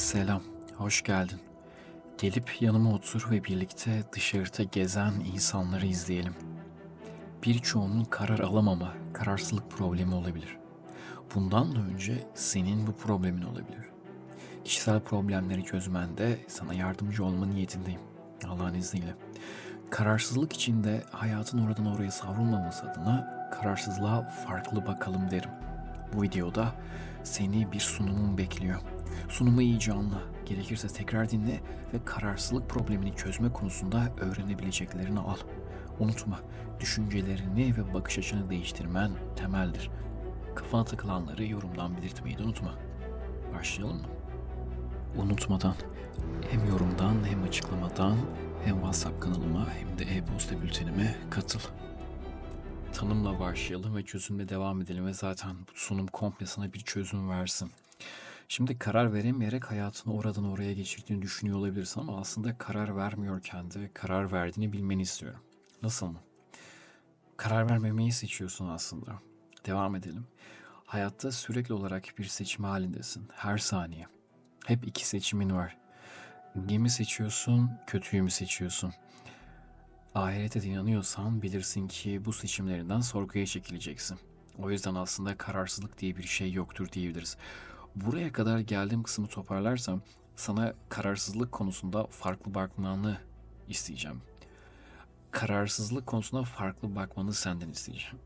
Selam, hoş geldin. Gelip yanıma otur ve birlikte dışarıda gezen insanları izleyelim. Birçoğunun karar alamama, kararsızlık problemi olabilir. Bundan da önce senin bu problemin olabilir. Kişisel problemleri çözmende sana yardımcı olma niyetindeyim. Allah'ın izniyle. Kararsızlık içinde hayatın oradan oraya savrulmaması adına kararsızlığa farklı bakalım derim. Bu videoda seni bir sunumum bekliyor. Sunumu iyice anla. Gerekirse tekrar dinle ve kararsızlık problemini çözme konusunda öğrenebileceklerini al. Unutma, düşüncelerini ve bakış açını değiştirmen temeldir. Kafana takılanları yorumdan belirtmeyi de unutma. Başlayalım mı? Unutmadan hem yorumdan hem açıklamadan hem WhatsApp kanalıma hem de e-posta bültenime katıl. Tanımla başlayalım ve çözümle devam edelim ve zaten sunum komple sana bir çözüm versin. Şimdi karar veremeyerek hayatını oradan oraya geçirdiğini düşünüyor olabilirsin ama aslında karar vermiyorken de karar verdiğini bilmeni istiyorum. Nasıl mı? Karar vermemeyi seçiyorsun aslında. Devam edelim. Hayatta sürekli olarak bir seçim halindesin. Her saniye. Hep iki seçimin var. İyi mi seçiyorsun, kötüyü mü seçiyorsun? Ahirete inanıyorsan bilirsin ki bu seçimlerinden sorguya çekileceksin. O yüzden aslında kararsızlık diye bir şey yoktur diyebiliriz. Buraya kadar geldiğim kısmı toparlarsam sana kararsızlık konusunda farklı bakmanı isteyeceğim. Kararsızlık konusunda farklı bakmanı senden isteyeceğim.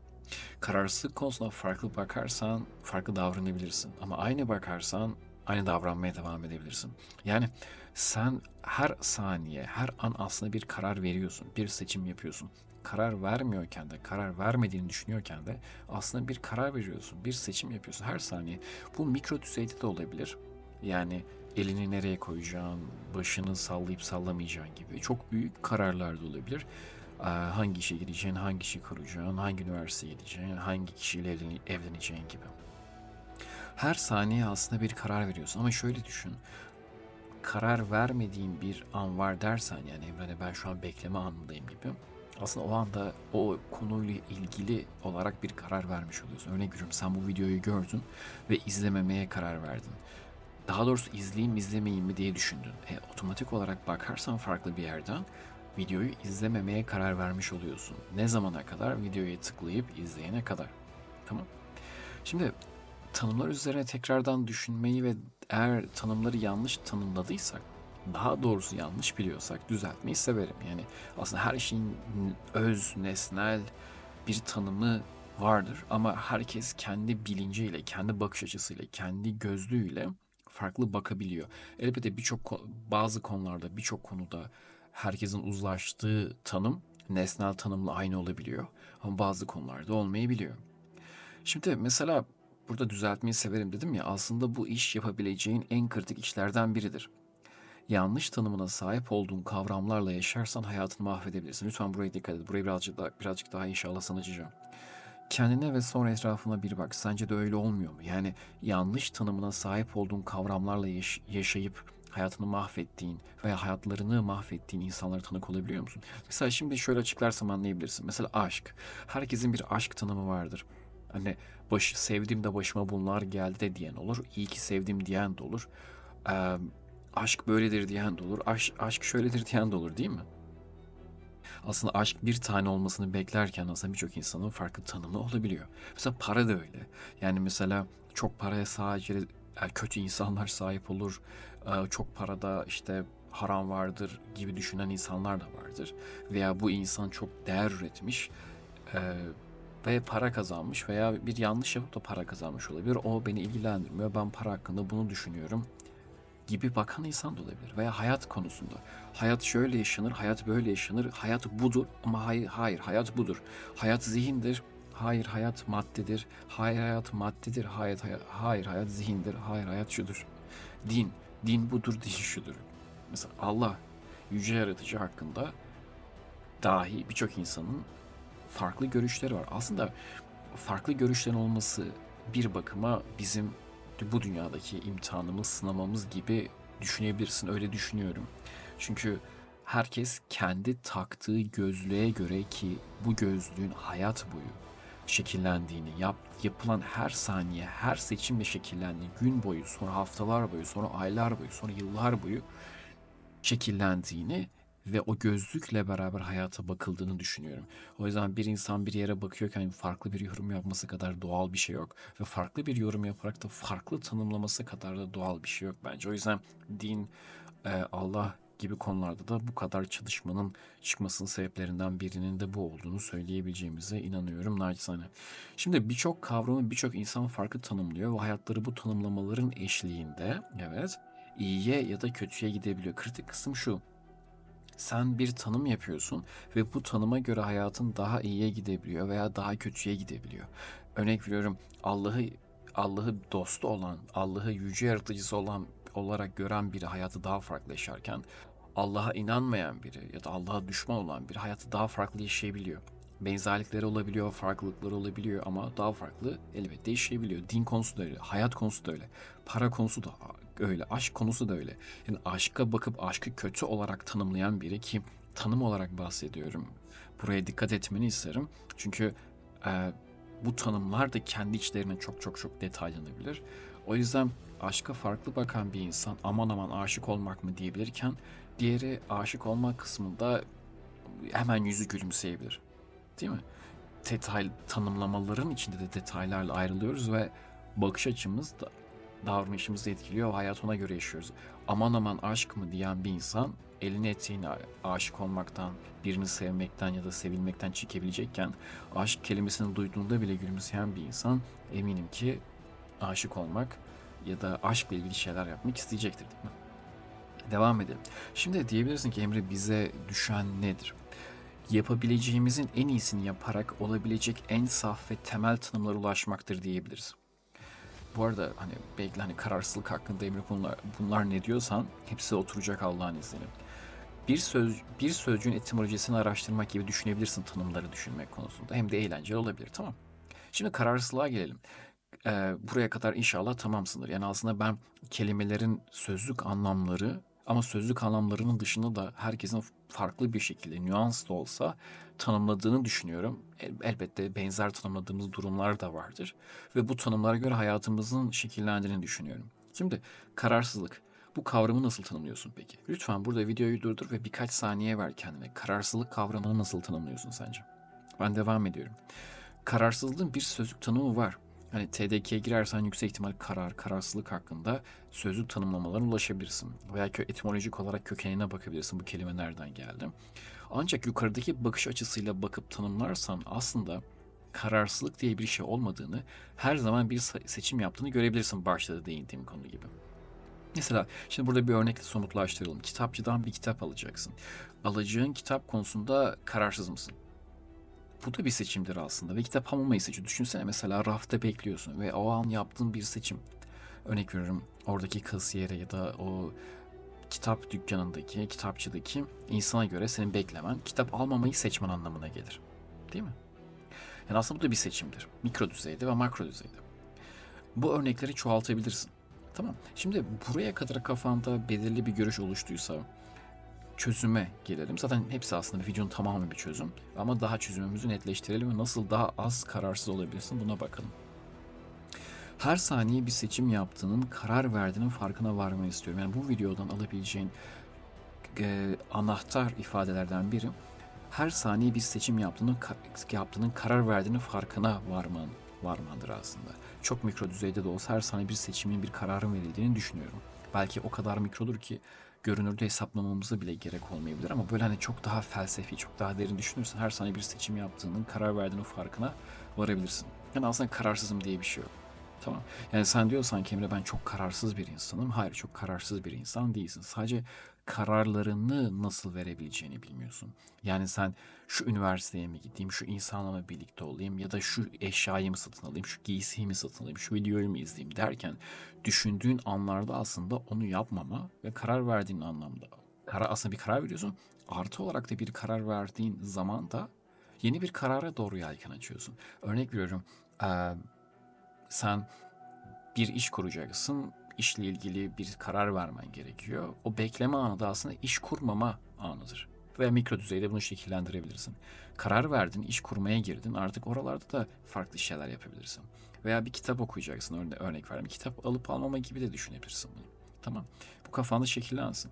Kararsızlık konusunda farklı bakarsan farklı davranabilirsin. Ama aynı bakarsan aynı davranmaya devam edebilirsin. Yani sen her saniye, her an aslında bir karar veriyorsun, bir seçim yapıyorsun. Karar vermiyorken de, karar vermediğini düşünüyorken de aslında bir karar veriyorsun, bir seçim yapıyorsun her saniye. Bu mikro düzeyde de olabilir. Yani elini nereye koyacağın, başını sallayıp sallamayacağın gibi çok büyük kararlar da olabilir. Hangi işe gideceğin, hangi işi kuracağın, hangi üniversiteye gideceğin, hangi kişiyle evlen- evleneceğin gibi. Her saniye aslında bir karar veriyorsun ama şöyle düşün. Karar vermediğin bir an var dersen yani evrene ben şu an bekleme anındayım gibi. Aslında o anda o konuyla ilgili olarak bir karar vermiş oluyorsun. Örnek veriyorum sen bu videoyu gördün ve izlememeye karar verdin. Daha doğrusu izleyeyim izlemeyeyim mi diye düşündün. E, otomatik olarak bakarsan farklı bir yerden videoyu izlememeye karar vermiş oluyorsun. Ne zamana kadar? Videoya tıklayıp izleyene kadar. Tamam. Şimdi tanımlar üzerine tekrardan düşünmeyi ve eğer tanımları yanlış tanımladıysak, daha doğrusu yanlış biliyorsak düzeltmeyi severim. Yani aslında her şeyin öz, nesnel bir tanımı vardır ama herkes kendi bilinciyle, kendi bakış açısıyla, kendi gözlüğüyle farklı bakabiliyor. Elbette birçok bazı konularda, birçok konuda herkesin uzlaştığı tanım nesnel tanımla aynı olabiliyor ama bazı konularda olmayabiliyor. Şimdi mesela burada düzeltmeyi severim dedim ya aslında bu iş yapabileceğin en kritik işlerden biridir. Yanlış tanımına sahip olduğun kavramlarla yaşarsan hayatını mahvedebilirsin. Lütfen buraya dikkat et. Burayı birazcık daha, birazcık daha inşallah sana açacağım. Kendine ve sonra etrafına bir bak. Sence de öyle olmuyor mu? Yani yanlış tanımına sahip olduğun kavramlarla yaş- yaşayıp hayatını mahvettiğin veya hayatlarını mahvettiğin insanlara tanık olabiliyor musun? Mesela şimdi şöyle açıklarsam anlayabilirsin. Mesela aşk. Herkesin bir aşk tanımı vardır. Hani baş, sevdim de başıma bunlar geldi de diyen olur. İyi ki sevdim diyen de olur. Ee, aşk böyledir diyen de olur. Aşk, aşk şöyledir diyen de olur değil mi? Aslında aşk bir tane olmasını beklerken aslında birçok insanın farklı tanımı olabiliyor. Mesela para da öyle. Yani mesela çok paraya sadece e, kötü insanlar sahip olur. E, Çok parada işte haram vardır gibi düşünen insanlar da vardır. Veya bu insan çok değer üretmiş e, ve para kazanmış veya bir yanlış yapıp da para kazanmış olabilir. O beni ilgilendirmiyor. Ben para hakkında bunu düşünüyorum gibi bakan insan da olabilir. Veya hayat konusunda. Hayat şöyle yaşanır, hayat böyle yaşanır, hayat budur ama hayır, hayır hayat budur. Hayat zihindir, hayır hayat maddedir, hayır hayat maddedir, hayır, hayat, hayır hayat zihindir, hayır hayat şudur. Din, din budur, din şudur. Mesela Allah, yüce yaratıcı hakkında dahi birçok insanın farklı görüşleri var. Aslında farklı görüşlerin olması bir bakıma bizim bu dünyadaki imtihanımız, sınamamız gibi düşünebilirsin. Öyle düşünüyorum. Çünkü herkes kendi taktığı gözlüğe göre ki bu gözlüğün hayat boyu şekillendiğini, yap, yapılan her saniye, her seçimle şekillendiği gün boyu, sonra haftalar boyu, sonra aylar boyu, sonra yıllar boyu şekillendiğini ve o gözlükle beraber hayata bakıldığını düşünüyorum. O yüzden bir insan bir yere bakıyorken farklı bir yorum yapması kadar doğal bir şey yok. Ve farklı bir yorum yaparak da farklı tanımlaması kadar da doğal bir şey yok bence. O yüzden din, e, Allah gibi konularda da bu kadar çalışmanın çıkmasının sebeplerinden birinin de bu olduğunu söyleyebileceğimize inanıyorum naçizane. Şimdi birçok kavramı birçok insan farklı tanımlıyor ve hayatları bu tanımlamaların eşliğinde evet iyiye ya da kötüye gidebiliyor. Kritik kısım şu. Sen bir tanım yapıyorsun ve bu tanıma göre hayatın daha iyiye gidebiliyor veya daha kötüye gidebiliyor. Örnek veriyorum Allah'ı Allah'ı dostu olan, Allah'ı yüce yaratıcısı olan olarak gören biri hayatı daha farklı yaşarken Allah'a inanmayan biri ya da Allah'a düşman olan biri hayatı daha farklı yaşayabiliyor. Benzerlikleri olabiliyor, farklılıkları olabiliyor ama daha farklı elbette yaşayabiliyor. Din konusu da öyle, hayat konusu da öyle, para konusu da öyle, aşk konusu da öyle. Yani aşka bakıp aşkı kötü olarak tanımlayan biri ki tanım olarak bahsediyorum. Buraya dikkat etmeni isterim. Çünkü e, bu tanımlar da kendi içlerine çok çok çok detaylanabilir. O yüzden aşka farklı bakan bir insan aman aman aşık olmak mı diyebilirken diğeri aşık olmak kısmında hemen yüzü gülümseyebilir. Değil mi? Detay tanımlamaların içinde de detaylarla ayrılıyoruz ve bakış açımız da davranışımızı etkiliyor hayat ona göre yaşıyoruz. Aman aman aşk mı diyen bir insan elini eteğine aşık olmaktan, birini sevmekten ya da sevilmekten çekebilecekken aşk kelimesini duyduğunda bile gülümseyen bir insan eminim ki aşık olmak ya da aşkla ilgili şeyler yapmak isteyecektir değil mi? Devam edelim. Şimdi diyebilirsin ki Emre bize düşen nedir? Yapabileceğimizin en iyisini yaparak olabilecek en saf ve temel tanımlara ulaşmaktır diyebiliriz. Bu arada hani belki hani kararsızlık hakkında Emre bunlar, bunlar ne diyorsan hepsi oturacak Allah'ın izniyle. Bir söz bir sözcüğün etimolojisini araştırmak gibi düşünebilirsin tanımları düşünmek konusunda. Hem de eğlenceli olabilir tamam. Şimdi kararsızlığa gelelim. Ee, buraya kadar inşallah tamamsındır. Yani aslında ben kelimelerin sözlük anlamları ama sözlük anlamlarının dışında da herkesin farklı bir şekilde nüans olsa tanımladığını düşünüyorum. Elbette benzer tanımladığımız durumlar da vardır ve bu tanımlara göre hayatımızın şekillendiğini düşünüyorum. Şimdi kararsızlık. Bu kavramı nasıl tanımlıyorsun peki? Lütfen burada videoyu durdur ve birkaç saniye ver kendine. Kararsızlık kavramını nasıl tanımlıyorsun sence? Ben devam ediyorum. Kararsızlığın bir sözlük tanımı var. Hani TDK'ye girersen yüksek ihtimal karar, kararsızlık hakkında sözlük tanımlamalarına ulaşabilirsin. Veya etimolojik olarak kökenine bakabilirsin bu kelime nereden geldi. Ancak yukarıdaki bakış açısıyla bakıp tanımlarsan aslında kararsızlık diye bir şey olmadığını, her zaman bir seçim yaptığını görebilirsin başta da değindiğim konu gibi. Mesela şimdi burada bir örnekle somutlaştıralım. Kitapçıdan bir kitap alacaksın. Alacağın kitap konusunda kararsız mısın? Bu da bir seçimdir aslında ve kitap almamayı seçiyor. Düşünsene mesela rafta bekliyorsun ve o an yaptığın bir seçim. Örnek veriyorum oradaki kasiyere ya da o kitap dükkanındaki, kitapçıdaki insana göre senin beklemen kitap almamayı seçmen anlamına gelir. Değil mi? Yani aslında bu da bir seçimdir. Mikro düzeyde ve makro düzeyde. Bu örnekleri çoğaltabilirsin. Tamam. Şimdi buraya kadar kafanda belirli bir görüş oluştuysa çözüme gelelim. Zaten hepsi aslında bir videonun tamamı bir çözüm. Ama daha çözümümüzü netleştirelim ve nasıl daha az kararsız olabilirsin buna bakalım. Her saniye bir seçim yaptığının, karar verdiğinin farkına varmanı istiyorum. Yani bu videodan alabileceğin e, anahtar ifadelerden biri her saniye bir seçim yaptığının, yaptığının karar verdiğinin farkına varman, varmandır aslında. Çok mikro düzeyde de olsa her saniye bir seçimin, bir kararın verildiğini düşünüyorum. Belki o kadar mikrodur ki görünürde hesaplamamıza bile gerek olmayabilir ama böyle hani çok daha felsefi, çok daha derin düşünürsen her saniye bir seçim yaptığının, karar verdiğinin farkına varabilirsin. Yani aslında kararsızım diye bir şey yok. Tamam. Yani sen diyorsan ki Emre ben çok kararsız bir insanım. Hayır çok kararsız bir insan değilsin. Sadece kararlarını nasıl verebileceğini bilmiyorsun. Yani sen şu üniversiteye mi gideyim, şu insanla mı birlikte olayım ya da şu eşyayı mı satın alayım, şu giysiyi mi satın alayım, şu videoyu mu izleyeyim derken düşündüğün anlarda aslında onu yapmama ve karar verdiğin anlamda. Karar, aslında bir karar veriyorsun. Artı olarak da bir karar verdiğin zaman da yeni bir karara doğru yelken açıyorsun. Örnek veriyorum. Sen bir iş kuracaksın. İşle ilgili bir karar vermen gerekiyor. O bekleme anı da aslında iş kurmama anıdır. Veya mikro düzeyde bunu şekillendirebilirsin. Karar verdin, iş kurmaya girdin. Artık oralarda da farklı şeyler yapabilirsin. Veya bir kitap okuyacaksın örne örnek vereyim. Kitap alıp almama gibi de düşünebilirsin bunu. Tamam. Bu kafanda şekillensin.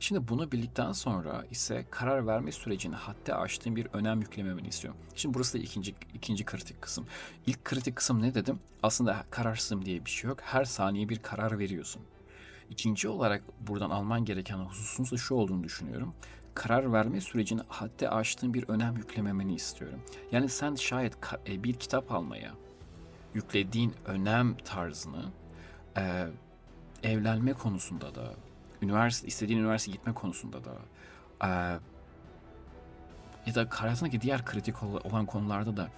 Şimdi bunu bildikten sonra ise karar verme sürecini hatta aştığın bir önem yüklememeni istiyorum. Şimdi burası da ikinci, ikinci kritik kısım. İlk kritik kısım ne dedim? Aslında kararsızım diye bir şey yok. Her saniye bir karar veriyorsun. İkinci olarak buradan alman gereken hususun da şu olduğunu düşünüyorum. Karar verme sürecini hatta aştığın bir önem yüklememeni istiyorum. Yani sen şayet e, bir kitap almaya yüklediğin önem tarzını e, evlenme konusunda da, üniversite istediğin üniversite gitme konusunda da e, ya da hayatındaki diğer kritik olan konularda da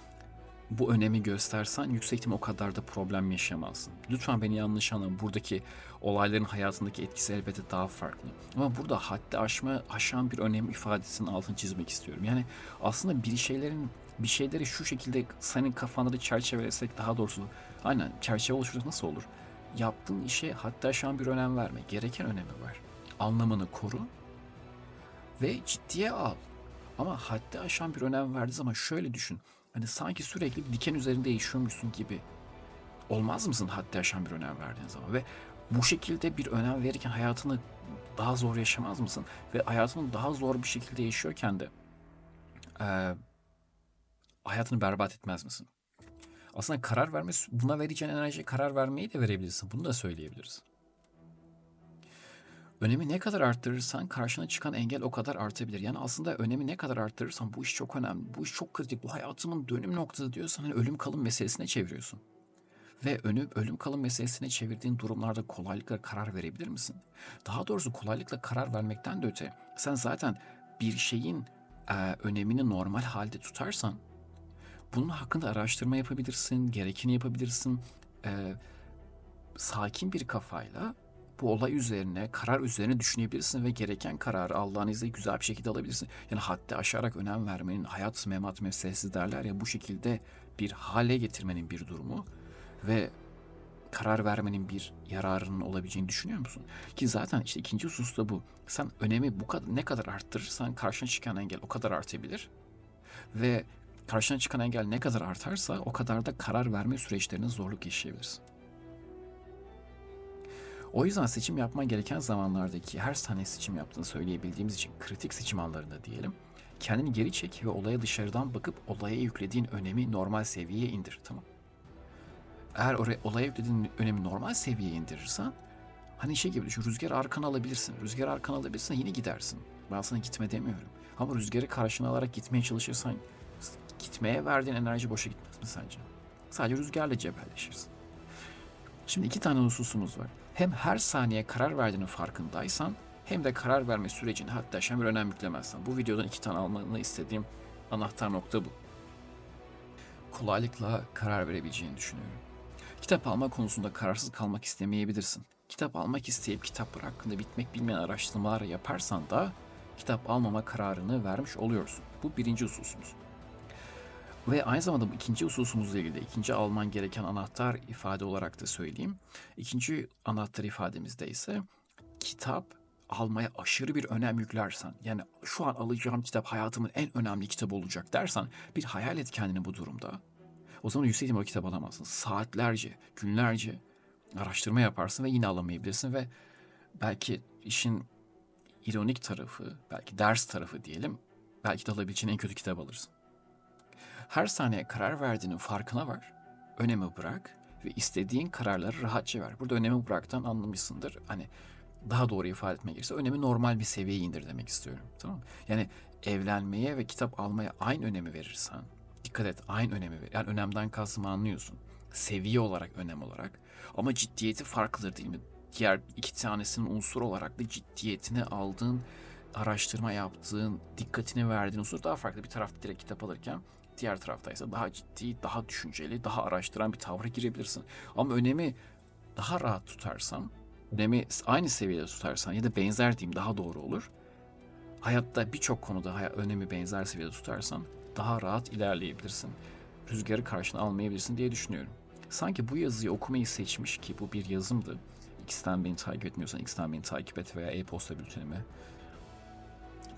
bu önemi göstersen yüksek ihtimal o kadar da problem yaşamazsın. Lütfen beni yanlış anlama. Buradaki olayların hayatındaki etkisi elbette daha farklı. Ama burada haddi aşma, aşan bir önem ifadesinin altını çizmek istiyorum. Yani aslında bir şeylerin bir şeyleri şu şekilde senin kafanda da çerçevelesek daha doğrusu aynen çerçeve oluştursak nasıl olur? Yaptığın işe haddi aşan bir önem verme. Gereken önemi var. Anlamını koru ve ciddiye al. Ama haddi aşan bir önem verdiği zaman şöyle düşün. Hani sanki sürekli bir diken üzerinde yaşıyormuşsun gibi. Olmaz mısın haddi aşan bir önem verdiğin zaman? Ve bu şekilde bir önem verirken hayatını daha zor yaşamaz mısın? Ve hayatını daha zor bir şekilde yaşıyorken de e, hayatını berbat etmez misin? Aslında karar verme, buna vereceğin enerjiye karar vermeyi de verebilirsin. Bunu da söyleyebiliriz. Önemi ne kadar arttırırsan karşına çıkan engel o kadar artabilir. Yani aslında önemi ne kadar arttırırsan bu iş çok önemli, bu iş çok kritik, bu hayatımın dönüm noktası diyorsan hani ölüm kalım meselesine çeviriyorsun. Ve önü ölüm kalım meselesine çevirdiğin durumlarda kolaylıkla karar verebilir misin? Daha doğrusu kolaylıkla karar vermekten de öte sen zaten bir şeyin e, önemini normal halde tutarsan bunun hakkında araştırma yapabilirsin, gerekeni yapabilirsin. E, sakin bir kafayla bu olay üzerine, karar üzerine düşünebilirsin ve gereken kararı Allah'ın izniyle güzel bir şekilde alabilirsin. Yani hatta aşarak önem vermenin, hayat memat meselesi derler ya bu şekilde bir hale getirmenin bir durumu ve karar vermenin bir yararının olabileceğini düşünüyor musun? Ki zaten işte ikinci husus da bu. Sen önemi bu kadar ne kadar arttırırsan karşına çıkan engel o kadar artabilir. Ve karşına çıkan engel ne kadar artarsa o kadar da karar verme süreçlerine zorluk yaşayabilirsin. O yüzden seçim yapman gereken zamanlardaki her saniye seçim yaptığını söyleyebildiğimiz için kritik seçim anlarında diyelim. Kendini geri çek ve olaya dışarıdan bakıp olaya yüklediğin önemi normal seviyeye indir. Tamam. Eğer oraya olaya yüklediğin önemi normal seviyeye indirirsen hani şey gibi düşün rüzgar arkana alabilirsin. Rüzgar arkana alabilirsin yine gidersin. Ben sana gitme demiyorum. Ama rüzgarı karşına alarak gitmeye çalışırsan gitmeye verdiğin enerji boşa gitmez mi sence? Sadece rüzgarla cebelleşirsin. Şimdi iki tane hususumuz var. Hem her saniye karar verdiğinin farkındaysan hem de karar verme sürecini hatta şen bir önem yüklemezsen. Bu videodan iki tane almanı istediğim anahtar nokta bu. Kolaylıkla karar verebileceğini düşünüyorum. Kitap alma konusunda kararsız kalmak istemeyebilirsin. Kitap almak isteyip kitaplar hakkında bitmek bilmeyen araştırmalar yaparsan da kitap almama kararını vermiş oluyorsun. Bu birinci hususumuz. Ve aynı zamanda bu ikinci hususumuzla ilgili de ikinci alman gereken anahtar ifade olarak da söyleyeyim. İkinci anahtar ifademizde ise kitap almaya aşırı bir önem yüklersen yani şu an alacağım kitap hayatımın en önemli kitabı olacak dersen bir hayal et kendini bu durumda. O zaman yüksek ihtimal o kitap alamazsın. Saatlerce, günlerce araştırma yaparsın ve yine alamayabilirsin ve belki işin ironik tarafı, belki ders tarafı diyelim, belki de alabileceğin en kötü kitap alırsın. Her saniye karar verdiğinin farkına var. Önemi bırak ve istediğin kararları rahatça ver. Burada önemi bıraktan anlamışsındır. Hani daha doğru ifade etmek gerekirse önemi normal bir seviyeye indir demek istiyorum. Tamam Yani evlenmeye ve kitap almaya aynı önemi verirsen, dikkat et aynı önemi ver. Yani önemden kastımı anlıyorsun. Seviye olarak önem olarak. Ama ciddiyeti farklıdır değil mi? Diğer iki tanesinin unsur olarak da ciddiyetini aldığın, araştırma yaptığın, dikkatini verdiğin unsur daha farklı. Bir tarafta direkt kitap alırken Diğer taraftaysa daha ciddi, daha düşünceli, daha araştıran bir tavra girebilirsin. Ama önemi daha rahat tutarsan, önemi aynı seviyede tutarsan ya da benzer diyeyim daha doğru olur. Hayatta birçok konuda önemi benzer seviyede tutarsan daha rahat ilerleyebilirsin. Rüzgarı karşına almayabilirsin diye düşünüyorum. Sanki bu yazıyı okumayı seçmiş ki bu bir yazımdı. X'ten beni takip etmiyorsan X'ten beni takip et veya e-posta bültenime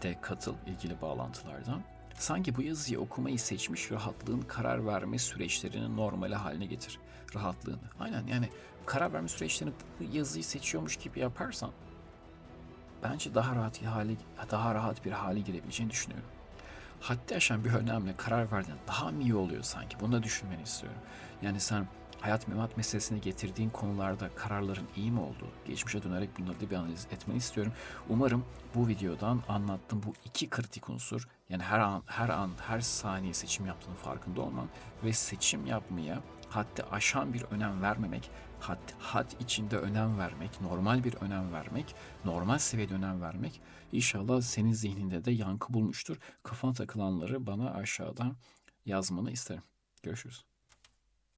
de katıl ilgili bağlantılardan. Sanki bu yazıyı okumayı seçmiş rahatlığın karar verme süreçlerini normale haline getir. Rahatlığını. Aynen yani karar verme süreçlerini bu yazıyı seçiyormuş gibi yaparsan bence daha rahat bir hale daha rahat bir hale girebileceğini düşünüyorum. Haddi aşan bir önemle karar verdiğinde daha mı iyi oluyor sanki? Bunu da düşünmeni istiyorum. Yani sen hayat memat meselesine getirdiğin konularda kararların iyi mi oldu? Geçmişe dönerek bunları da bir analiz etmeni istiyorum. Umarım bu videodan anlattığım bu iki kritik unsur yani her an her an her saniye seçim yaptığının farkında olman ve seçim yapmaya haddi aşan bir önem vermemek, had, had içinde önem vermek, normal bir önem vermek, normal seviyede önem vermek inşallah senin zihninde de yankı bulmuştur. Kafana takılanları bana aşağıdan yazmanı isterim. Görüşürüz.